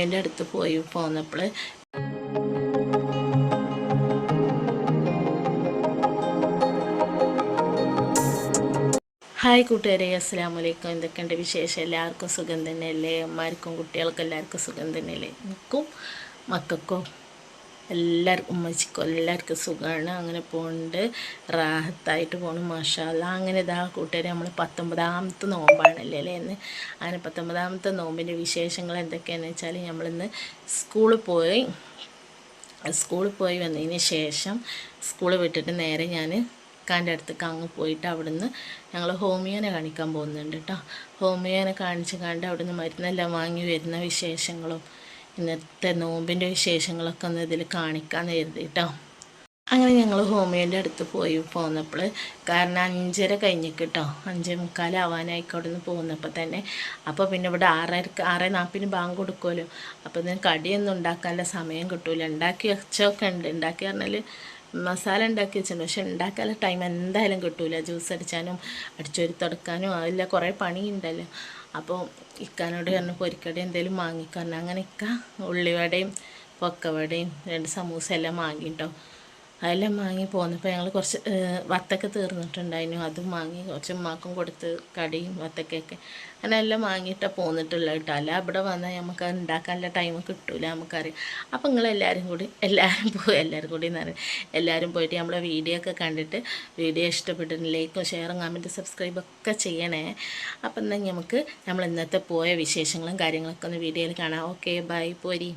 ഹോമിയോന്റെ അടുത്ത് പോയി പോന്നപ്പോൾ ഹായ് കൂട്ടുകാരെ അസ്സാം വലൈക്കും എന്തൊക്കെയുണ്ട് വിശേഷം? എല്ലാവർക്കും സുഖം തന്നെയല്ലേ? അമ്മമാർക്കും കുട്ടികൾക്കും എല്ലാവർക്കും സുഖം തന്നെയല്ലേ? എനിക്കും മക്കൾക്കും എല്ലാവർക്കും ഉമ്മച്ചിക്കും എല്ലാവർക്കും സുഖമാണ് അങ്ങനെ പോകുന്നുണ്ട് റാഹത്തായിട്ട് പോകണം മാഷാല്ല അങ്ങനെ ഇതാ കൂട്ടുകാരെ നമ്മൾ പത്തൊമ്പതാമത്തെ നോമ്പാണല്ലേ അല്ലേ എന്ന് അങ്ങനെ പത്തൊമ്പതാമത്തെ നോമ്പിന്റെ വിശേഷങ്ങൾ എന്തൊക്കെയാണെന്ന് വെച്ചാൽ നമ്മളിന്ന് സ്കൂളിൽ പോയി സ്കൂളിൽ പോയി വന്നതിന് ശേഷം സ്കൂൾ വിട്ടിട്ട് നേരെ ഞാൻ ഇക്കാന്റെ അടുത്തേക്ക് അങ്ങ് പോയിട്ട് അവിടുന്ന് ഞങ്ങൾ ഹോമിയോനെ കാണിക്കാൻ പോകുന്നുണ്ട് കേട്ടോ ഹോമിയോനെ കാണിച്ച് കണ്ട് അവിടുന്ന് മരുന്നെല്ലാം വാങ്ങി വരുന്ന വിശേഷങ്ങളും ഇന്നത്തെ നോമ്പിന്റെ വിശേഷങ്ങളൊക്കെ ഒന്ന് ഇതിൽ കാണിക്കാമെന്ന് കരുതി അങ്ങനെ ഞങ്ങൾ ഹോമിയോന്റെ അടുത്ത് പോയി പോന്നപ്പോൾ കാരണം അഞ്ചര കഴിഞ്ഞിട്ട് കേട്ടോ അഞ്ചേ മുക്കാലാവാനായിക്കോ അവിടെ നിന്ന് പോകുന്നപ്പോൾ തന്നെ. അപ്പോൾ പിന്നെ ഇവിടെ ആറരക്ക് ആറ് നാൽപ്പതിന് ബാങ്ക് കൊടുക്കുമല്ലോ അപ്പോൾ ഇതിന് കടിയൊന്നും ഉണ്ടാക്കാനുള്ള സമയം കിട്ടൂല. ഉണ്ടാക്കി വെച്ചൊക്കെ ഉണ്ട്. ഉണ്ടാക്കി പറഞ്ഞാൽ മസാല ഉണ്ടാക്കി വെച്ചിട്ടുണ്ട്. പക്ഷെ ഉണ്ടാക്കാനുള്ള ടൈം എന്തായാലും കിട്ടൂല. ജ്യൂസ് അടിച്ചാനും അടിച്ചൊരു തുടക്കാനും അതില്ല. കുറേ പണിയുണ്ടല്ലോ. അപ്പോൾ ഇക്കാനോട് പറഞ്ഞു പൊരിക്കട എന്തെങ്കിലും വാങ്ങിക്കാരണം അങ്ങനെ ഇക്ക ഉള്ളിവടയും പൊക്കവടയും രണ്ട് സമൂസ എല്ലാം വാങ്ങിട്ടോ. അതെല്ലാം വാങ്ങി പോന്നപ്പോൾ ഞങ്ങൾ കുറച്ച് വത്തക്ക തീർന്നിട്ടുണ്ടായിരുന്നു. അതും വാങ്ങി കുറച്ച് ഉമ്മാക്കും കൊടുത്ത് കടിയും വത്തക്കയൊക്കെ. അങ്ങനെ എല്ലാം വാങ്ങിയിട്ടാണ് പോന്നിട്ടുള്ളത് കേട്ടോ. അല്ല ഇവിടെ വന്നാൽ നമുക്ക് ഉണ്ടാക്കാനുള്ള ടൈം കിട്ടൂല നമുക്കറിയാം അപ്പം നിങ്ങളെല്ലാവരും കൂടി എല്ലാവരും പോയി എല്ലാവരും കൂടി എന്ന് പറയും. എല്ലാവരും പോയിട്ട് നമ്മളെ വീഡിയോ ഒക്കെ കണ്ടിട്ട് വീഡിയോ ഇഷ്ടപ്പെട്ടിട്ട് ലൈക്കും ഷെയറും കമന്റ് സബ്സ്ക്രൈബ് ഒക്കെ ചെയ്യണേ. അപ്പം എന്നാൽ നമുക്ക് നമ്മൾ ഇന്നത്തെ പോയ വിശേഷങ്ങളും കാര്യങ്ങളൊക്കെ ഒന്ന് വീഡിയോയിൽ കാണാം. ഓക്കെ ബൈ പോരി.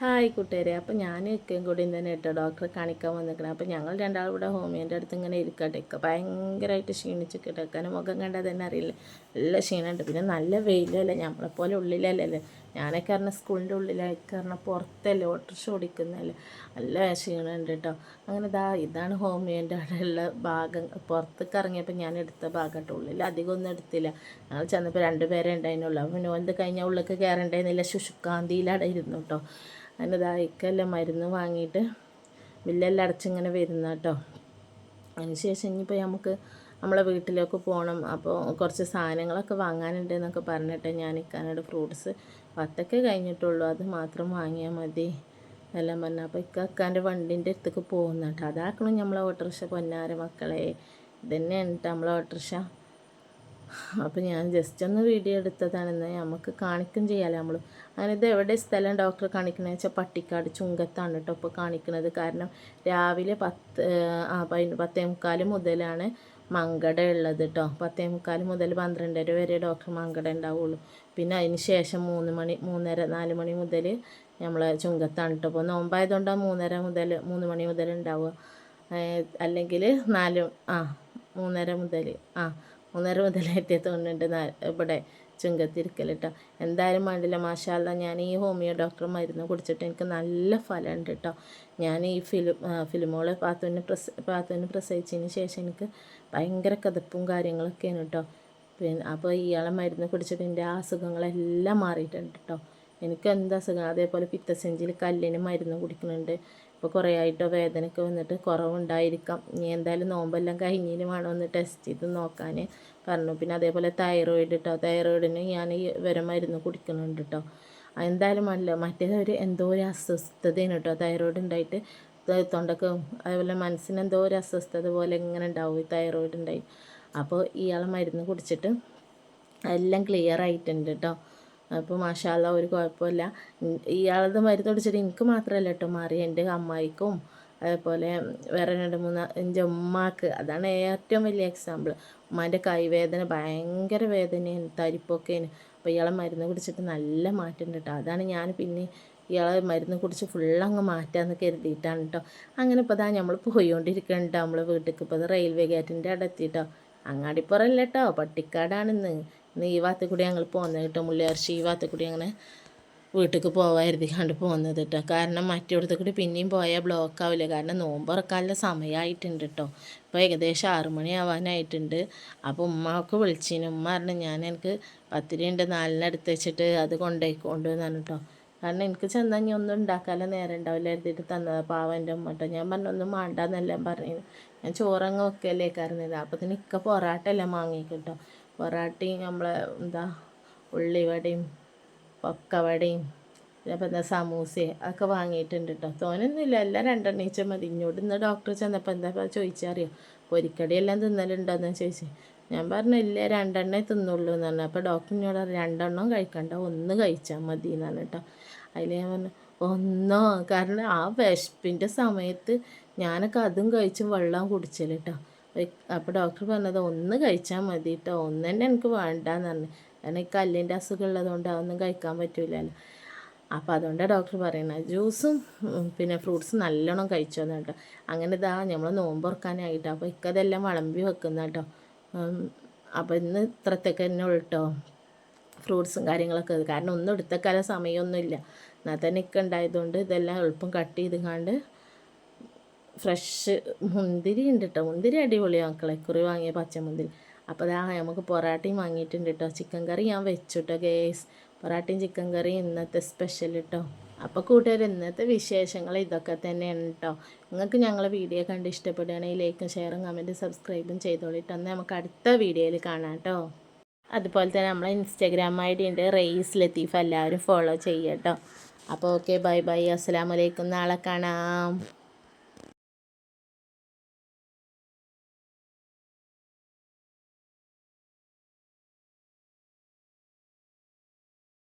ഹായ് കൂട്ടുകാരെ അപ്പോൾ ഞാൻ ഇക്കയും കൂടി തന്നെ കേട്ടോ ഡോക്ടറെ കാണിക്കാൻ വന്നിരിക്കണം അപ്പോൾ ഞങ്ങൾ രണ്ടാളും ഇവിടെ ഹോമിയോന്റെ അടുത്ത് ഇങ്ങനെ ഇരിക്കട്ടെ ഇക്ക ഭയങ്കരമായിട്ട് ക്ഷീണിച്ച് കിടക്കാനും മുഖം കണ്ടാൽ തന്നെ അറിയില്ല നല്ല ക്ഷീണമുണ്ട് പിന്നെ നല്ല വെയിലല്ലേ നമ്മളെപ്പോലെ ഉള്ളിലല്ലല്ലോ ഞാനൊക്കെ പറഞ്ഞ സ്കൂളിന്റെ ഉള്ളിലായി കാരണം പുറത്തല്ലേ ഓട്ടർഷ ഓടിക്കുന്നതല്ലേ. നല്ല ക്ഷീണമുണ്ട് കേട്ടോ അങ്ങനെ ഇതാ ഇതാണ് ഹോമിയോന്റെ അവിടെയുള്ള ഭാഗം. പുറത്തേക്ക് ഇറങ്ങിയപ്പോൾ ഞാൻ എടുത്ത ഭാഗം കേട്ടോ ഉള്ളിൽ അധികം ഒന്നും എടുത്തില്ല. ഞങ്ങൾ ചെന്നപ്പോൾ രണ്ട് പേരെ ഉണ്ടായിരുന്നുള്ളൂ. അപ്പോൾ നോന്ത് കഴിഞ്ഞാൽ ഉള്ളിലേക്ക് കയറേണ്ടായിരുന്നില്ല ശുശുക്കാന്തിയിലവിടെ ഇരുന്നു കേട്ടോ അതിന്റെ ഇക്കെല്ലാം മരുന്ന് വാങ്ങിയിട്ട് ബില്ലെല്ലാം അടച്ചിങ്ങനെ വരുന്ന കേട്ടോ അതിന് ശേഷം ഇനിയിപ്പോൾ നമുക്ക് നമ്മളെ വീട്ടിലേക്ക് പോകണം. അപ്പോൾ കുറച്ച് സാധനങ്ങളൊക്കെ വാങ്ങാനുണ്ട് എന്നൊക്കെ പറഞ്ഞിട്ട് ഞാൻ ഇക്കാനോട് ഫ്രൂട്ട്സ് പത്തൊക്കെ കഴിഞ്ഞിട്ടുള്ളൂ. അത് മാത്രം വാങ്ങിയാൽ മതി. എല്ലാം പറഞ്ഞു. അപ്പോൾ ഇക്കാക്കാന്റെ വണ്ടിന്റെ അടുത്തേക്ക് പോകുന്ന കേട്ടോ. അതാക്കണം നമ്മളെ ഓട്ടോറിക്ഷ പൊന്നാര മക്കളെ. ഇതന്നെയാണ് നമ്മളെ ഓട്ടോറിക്ഷ. അപ്പോൾ ഞാൻ ജസ്റ്റ് ഒന്ന് വീഡിയോ എടുത്തതാണെന്ന് നമുക്ക് കാണിക്കും ചെയ്യാമല്ലോ നമ്മൾ അങ്ങനെ ഇത് എവിടെ സ്ഥലം ഡോക്ടർ കാണിക്കണമെന്ന് വെച്ചാൽ പട്ടിക്കാട് ചുങ്കത്താണ് കേട്ടോ ഇപ്പോൾ കാണിക്കുന്നത് കാരണം രാവിലെ പത്ത് ആ പതിന് പത്തേ മുക്കാൽ മുതലാണ് മങ്കട ഉള്ളത് കേട്ടോ പത്തേ മുക്കാൽ മുതൽ പന്ത്രണ്ടര വരെ ഡോക്ടർ മങ്കട ഉണ്ടാവുള്ളൂ. പിന്നെ അതിന് ശേഷം മൂന്ന് മണി മൂന്നര നാല് മണി മുതൽ നമ്മൾ ചുങ്കത്താണ് കേട്ടോ അപ്പോൾ നോമ്പായതുകൊണ്ടാണ് മൂന്നര മുതൽ മൂന്ന് മണി മുതൽ ഉണ്ടാവുക. അല്ലെങ്കിൽ നാല് ആ മൂന്നര മുതൽ ആ. മൂന്നര മുതൽ എത്തിയ തോന്നുന്നുണ്ട് ഇവിടെ ചുങ്കത്തിരിക്കൽ കേട്ടോ എന്തായാലും വേണ്ടില്ല മാഷാല്ല ഞാൻ ഈ ഹോമിയോ ഡോക്ടർ മരുന്ന് കുടിച്ചിട്ട് എനിക്ക് നല്ല ഫലമുണ്ട് കേട്ടോ ഞാൻ ഈ ഫിലിം ഫിലിമോളെ പാത്തുവിന് പ്രസ പാത്തുവിന് പ്രസവിച്ചതിന് ശേഷം എനിക്ക് ഭയങ്കര കതപ്പും കാര്യങ്ങളൊക്കെയാണ് കേട്ടോ പിന്നെ അപ്പോൾ ഇയാളെ മരുന്ന് കുടിച്ചിട്ട് എന്റെ ആ അസുഖങ്ങളെല്ലാം മാറിയിട്ടുണ്ട് കേട്ടോ എനിക്ക് എന്താ അസുഖം? അതേപോലെ പിത്തസെഞ്ചിൽ കല്ലിന് മരുന്ന് കുടിക്കുന്നുണ്ട്. ഇപ്പോൾ കുറേ ആയിട്ടോ വേദനയൊക്കെ വന്നിട്ട് കുറവുണ്ടായിരിക്കാം. ഇനി എന്തായാലും നോമ്പെല്ലാം കഴിഞ്ഞതിന് വേണം ഒന്ന് ടെസ്റ്റ് ചെയ്ത് നോക്കാൻ പറഞ്ഞു. പിന്നെ അതേപോലെ തൈറോയിഡ് കേട്ടോ തൈറോയിഡിന് ഞാൻ ഈ വരെ മരുന്ന് കുടിക്കുന്നുണ്ട് കേട്ടോ എന്തായാലും അല്ല മറ്റേത് ഒരു എന്തോ ഒരു അസ്വസ്ഥതയാണ് കേട്ടോ തൈറോയിഡ് ഉണ്ടായിട്ട് തൊണ്ടക്ക് അതേപോലെ മനസ്സിന് എന്തോ ഒരു അസ്വസ്ഥത പോലെ ഇങ്ങനെ ഉണ്ടാവും ഈ തൈറോയിഡ് ഉണ്ടായി അപ്പോൾ ഇയാളെ മരുന്ന് കുടിച്ചിട്ട് എല്ലാം ക്ലിയർ ആയിട്ടുണ്ട് കേട്ടോ അപ്പോൾ മാഷാല്ല ഒരു കുഴപ്പമില്ല. ഇയാളത് മരുന്ന് കുടിച്ചിട്ട് എനിക്ക് മാത്രമല്ല കേട്ടോ മാറി. എന്റെ അമ്മായിക്കും അതേപോലെ വേറെ രണ്ട് മൂന്ന് എന്റെ ഉമ്മാക്ക് അതാണ് ഏറ്റവും വലിയ എക്സാമ്പിൾ ഉമ്മാന്റെ കൈവേദന ഭയങ്കര വേദനയാണ് തരിപ്പൊക്കെയാണ്. അപ്പോൾ ഇയാളെ മരുന്ന് കുടിച്ചിട്ട് നല്ല മാറ്റം കേട്ടോ. അതാണ് ഞാൻ പിന്നെ ഇയാളെ മരുന്ന് കുടിച്ച് ഫുള്ളങ്ങ് മാറ്റാമെന്ന് കരുതിയിട്ടാണ് കേട്ടോ. അങ്ങനെ ഇപ്പോൾ അതാ നമ്മൾ പോയിക്കൊണ്ടിരിക്കണം കേട്ടോ. നമ്മൾ വീട്ടിലേക്ക് ഇപ്പോൾ റെയിൽവേ ഗേറ്റിന്റെ അടുത്തിട്ടോ അങ്ങാടിപ്പുറമല്ല കേട്ടോ പട്ടിക്കാടാണിന്ന്. ഇന്ന് ഈ ഭാഗത്ത് കൂടി ഞങ്ങൾ പോകുന്നത് കേട്ടോ മുള്ളിയാർച്ചി ഈ ഭാഗത്ത് കൂടി അങ്ങനെ വീട്ടിലേക്ക് പോകാതിരുതി കണ്ട് പോകുന്നത് കേട്ടോ കാരണം മറ്റിടത്ത് കൂടി പിന്നെയും പോയാൽ ബ്ലോക്ക് ആവില്ല കാരണം നോമ്പുറക്കാനുള്ള സമയമായിട്ടുണ്ട് കേട്ടോ ഇപ്പോൾ ഏകദേശം ആറ് മണിയാവാനായിട്ടുണ്ട് അപ്പോൾ ഉമ്മക്ക് വിളിച്ചിന്. ഉമ്മ പറഞ്ഞു ഞാൻ എനിക്ക് പത്തിരി ഉണ്ട് നാലിനടുത്ത് വെച്ചിട്ട് അത് കൊണ്ടുപോയി കൊണ്ടുവന്നാണ് കേട്ടോ കാരണം എനിക്ക് ചെന്നാൽ ഇനി ഒന്നും ഉണ്ടാക്കാൻ നേരം ഉണ്ടാവില്ല എഴുതിയിട്ട് തന്നത്. പാവം എന്റെ ഉമ്മട്ടോ ഞാൻ പറഞ്ഞു ഒന്നും വേണ്ടാന്നെല്ലാം പറഞ്ഞു ഞാൻ ചോറങ്ങ് വെക്കല്ലേ കരുന്നത് അപ്പോൾ തന്നെ ഇക്ക പൊറാട്ട വാങ്ങിക്കിട്ടോ പൊറാട്ടയും നമ്മളെ എന്താ ഉള്ളിവടയും പൊക്കവടയും ഇപ്പം എന്താ സമൂസയും അതൊക്കെ വാങ്ങിയിട്ടുണ്ട് കേട്ടോ തോനൊന്നുമില്ല എല്ലാം രണ്ടെണ്ണീച്ച മതി. ഇങ്ങോട്ട് ഇന്ന് ഡോക്ടർ ചെന്നപ്പോൾ എന്താ ചോദിച്ചറിയോ പൊരിക്കടിയെല്ലാം തിന്നലുണ്ടോയെന്ന് ചോദിച്ചു. ഞാൻ പറഞ്ഞു ഇല്ല രണ്ടെണ്ണേ തിന്നുള്ളൂ എന്ന് പറഞ്ഞു. അപ്പോൾ ഡോക്ടർ എന്നോട് പറഞ്ഞു രണ്ടെണ്ണം കഴിക്കണ്ട ഒന്ന് കഴിച്ചാൽ മതി എന്ന് പറഞ്ഞിട്ടോ അതിൽ ഞാൻ പറഞ്ഞു ഒന്നോ? കാരണം ആ വിശപ്പിന്റെ സമയത്ത് ഞാനൊക്കെ അതും കഴിച്ചും വെള്ളം കുടിച്ചൽ കേട്ടോ. അപ്പോൾ ഡോക്ടർ പറഞ്ഞത് ഒന്ന് കഴിച്ചാൽ മതി കേട്ടോ ഒന്ന് തന്നെ എനിക്ക് വേണ്ടാന്ന് പറഞ്ഞു. കാരണം ഈ കല്ലിന്റെ അസുഖം ഉള്ളതുകൊണ്ട് അതൊന്നും കഴിക്കാൻ പറ്റില്ലല്ലോ അപ്പോൾ അതുകൊണ്ടാണ് ഡോക്ടർ പറയുന്നത് ജ്യൂസും പിന്നെ ഫ്രൂട്ട്സും നല്ലോണം കഴിച്ചോന്നു കേട്ടോ. അങ്ങനെ ഇതാ നമ്മൾ നോമ്പ് തുറക്കാനായിട്ടോ അപ്പോൾ ഇക്കതെല്ലാം വിളമ്പി വെക്കുന്ന കേട്ടോ. അപ്പോൾ ഇന്ന് ഇത്രത്തേക്ക് തന്നെ കേട്ടോ ഫ്രൂട്ട്സും കാര്യങ്ങളൊക്കെ. കാരണം ഒന്നും എടുത്തേക്കാല സമയമൊന്നുമില്ല. എന്നാൽ തന്നെ ഇക്ക ഉണ്ടായതുകൊണ്ട് ഇതെല്ലാം എളുപ്പം കട്ട് ചെയ്ത് കണ്ട് ഫ്രഷ് മുന്തിരി ഉണ്ട് കേട്ടോ മുന്തിരി അടിപൊളിയാണ് മക്കളെ. കുറി വാങ്ങിയ പച്ചമുന്തിരി. അപ്പോൾ അതാ നമുക്ക് പൊറാട്ടയും വാങ്ങിയിട്ടുണ്ട് കേട്ടോ ചിക്കൻ കറി ഞാൻ വെച്ചു കേട്ടോ ഗേസ്. പൊറാട്ടയും ചിക്കൻ കറിയും ഇന്നത്തെ സ്പെഷ്യൽ കേട്ടോ അപ്പോൾ കൂട്ടുകാർ ഇന്നത്തെ വിശേഷങ്ങൾ ഇതൊക്കെ തന്നെയാണ് കേട്ടോ നിങ്ങൾക്ക് ഞങ്ങളെ വീഡിയോ കണ്ട് ഇഷ്ടപ്പെടുകയാണെങ്കിൽ ലൈക്കും ഷെയറും കമന്റും സബ്സ്ക്രൈബും ചെയ്തോളിട്ടോ എന്നാൽ നമുക്ക് അടുത്ത വീഡിയോയിൽ കാണാം കേട്ടോ അതുപോലെ തന്നെ നമ്മളെ ഇൻസ്റ്റാഗ്രാം ഐ ഡി ഉണ്ട് റെയ്സ് ലത്തീഫ്. എല്ലാവരും ഫോളോ ചെയ്യട്ടോ അപ്പോൾ ഓക്കെ ബൈ ബൈ അസ്സാം വലൈക്കും നാളെ കാണാം.